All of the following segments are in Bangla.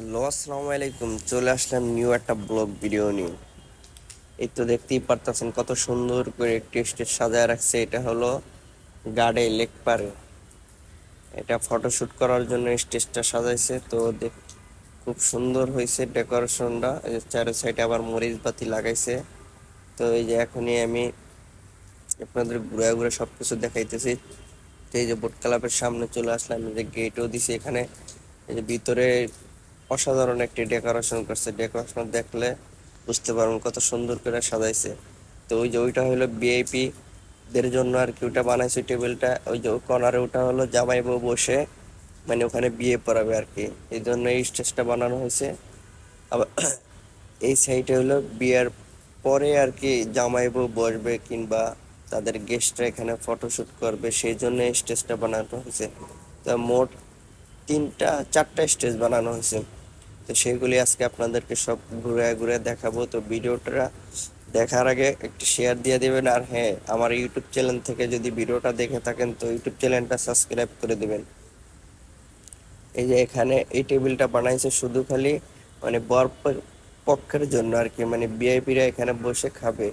হ্যালো, আসসালামু আলাইকুম। চলে আসলাম নিউ একটা ব্লগ ভিডিও নিয়ে। এই তো দেখতেই পারতেছেন কত সুন্দর করে একটি স্টেজ সাজায় রাখছে। এটা হলো গার্ডে লেক পারে। এটা ফটোশুট করার জন্য স্টেজটা সাজাইছে। তো দেখ, খুব সুন্দর হয়েছে ডেকোরেশনটা। যে সাইডে আবার মরিচ বাতি লাগাইছে। তো এই যে এখনই আমি আপনাদের ঘুরে ঘুরে সব কিছু দেখাইতেছি। তো এই যে বোট ক্লাবের সামনে চলে আসলাম। এই যে গেটও দিছে এখানে। এই যে ভিতরে অসাধারণ একটি ডেকোরেশন করছে। ডেকোরেশন দেখলে বুঝতে পারবেন কত সুন্দর করে সাজাইছে। তো ওই যে ওইটা হলো ভিআইপি দের জন্য আর কি ওটা বানাইছে টেবিলটা। ওই যে কর্নারে ওটা হলো জামাই বউ বসে মানে ওখানে বিয়ে পড়াবে আর কি। এই জন্য এই স্টেজটা বানানো হয়েছে। আবার এই সাইডে হলো বিয়ের পরে আর কি জামাই বউ বসবে কিংবা তাদের গেস্টরা এখানে ফটোশুট করবে, সেই জন্য এই স্টেজটা বানানো হয়েছে। তা মোট তিনটা, চারটা স্টেজ বানানো হয়েছে। তো সেগুলি আজকে আপনাদেরকে সব ঘুরে ঘুরে দেখাবো। তো ভিডিওটা দেখার আগে একটু শেয়ার দিয়ে দেবেন। আর হ্যাঁ আমার ইউটিউব চ্যানেল থেকে যদি ভিডিওটা দেখে থাকেন, তো ইউটিউব চ্যানেলটা সাবস্ক্রাইব করে দেবেন। এই যে এখানে এই টেবিলটা বানাইছে শুধু খালি মানে বর পক্ষের জন্য আর কি। মানে ভিআইপিরা এখানে বসে খাবে।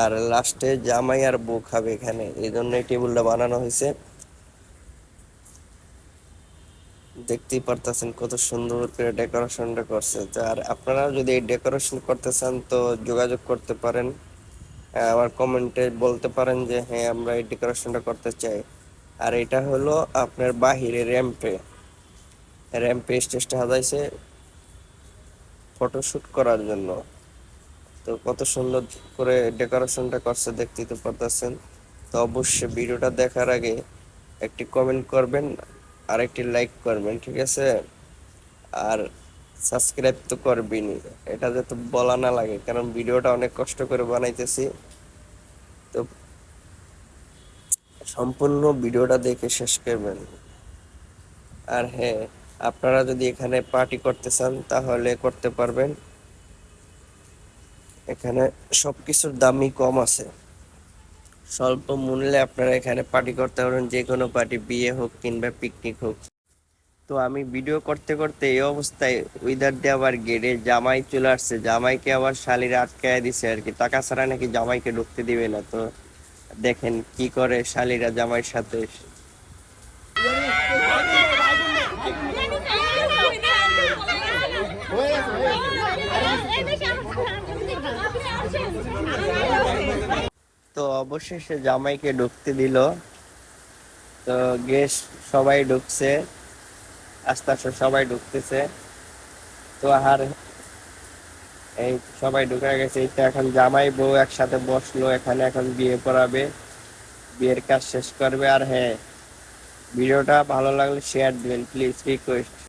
আর লাস্টে জামাই আর বউ খাবে এখানে। এই জন্য এই টেবিলটা বানানো হয়েছে। দেখতেই পারতেছেন কত সুন্দর করে ডেকোরেশনটা করছে। আর আপনারা যদি এই ডেকোরেশন করতে চান তো যোগাযোগ করতে পারেন। আমার কমেন্টে বলতে পারেন যে হ্যাঁ আমরা এই ডেকোরেশনটা করতে চাই। আর এটা হলো আপনার বাহিরে র্যাম্পে। র্যাম্পে স্টেজটা সাজাইছে ফটোশুট করার জন্য। তো কত সুন্দর করে ডেকোরেশনটা করছে, দেখতেই তো পারতেছেন। তো অবশ্যই ভিডিওটা দেখার আগে একটি কমেন্ট করবেন। আর একটি লাইক করবেন, ঠিক আছে? আর সাবস্ক্রাইব তো করবেনই। এটা যাতে বলা না লাগে, কারণ ভিডিওটা অনেক কষ্ট করে বানাইতেছি। তো সম্পূর্ণ ভিডিওটা দেখে শেষ করবেন। আর হ্যাঁ আপনারা যদি এখানে পার্টি করতে চান, তাহলে করতে পারবেন। এখানে সবকিছুর দামই কম আছে। স্বল্প মূল্যে আপনারা এখানে পার্টি করতে পারবেন যে কোনো পার্টি বিয়ে হোক কিংবা পিকনিক হোক। তো আমি ভিডিও করতে করতে এই অবস্থায় উইদার দিয়ে আবার গেটে জামাই চলে আসছে। জামাইকে আবার শালিরা আটকায় দিছে আর কি। টাকা ছাড়া নাকি জামাইকে ঢুকতে দিবে না তো দেখেন কি করে শালিরা জামাইয়ের সাথে। তো অবশেষে জামাইকে ঢুকতে দিল। তো গেস্ট সবাই ঢুকছে। আস্তে আস্তে সবাই ঢুকতেছে। তো আর এই সবাই ঢুকে গেছে। তো এখন জামাই বউ একসাথে বসল। এখানে এখন বিয়ে করাবে বিয়ের কাজ শেষ করবে। আর হ্যাঁ ভিডিওটা ভালো লাগলে শেয়ার দিবেন। Please request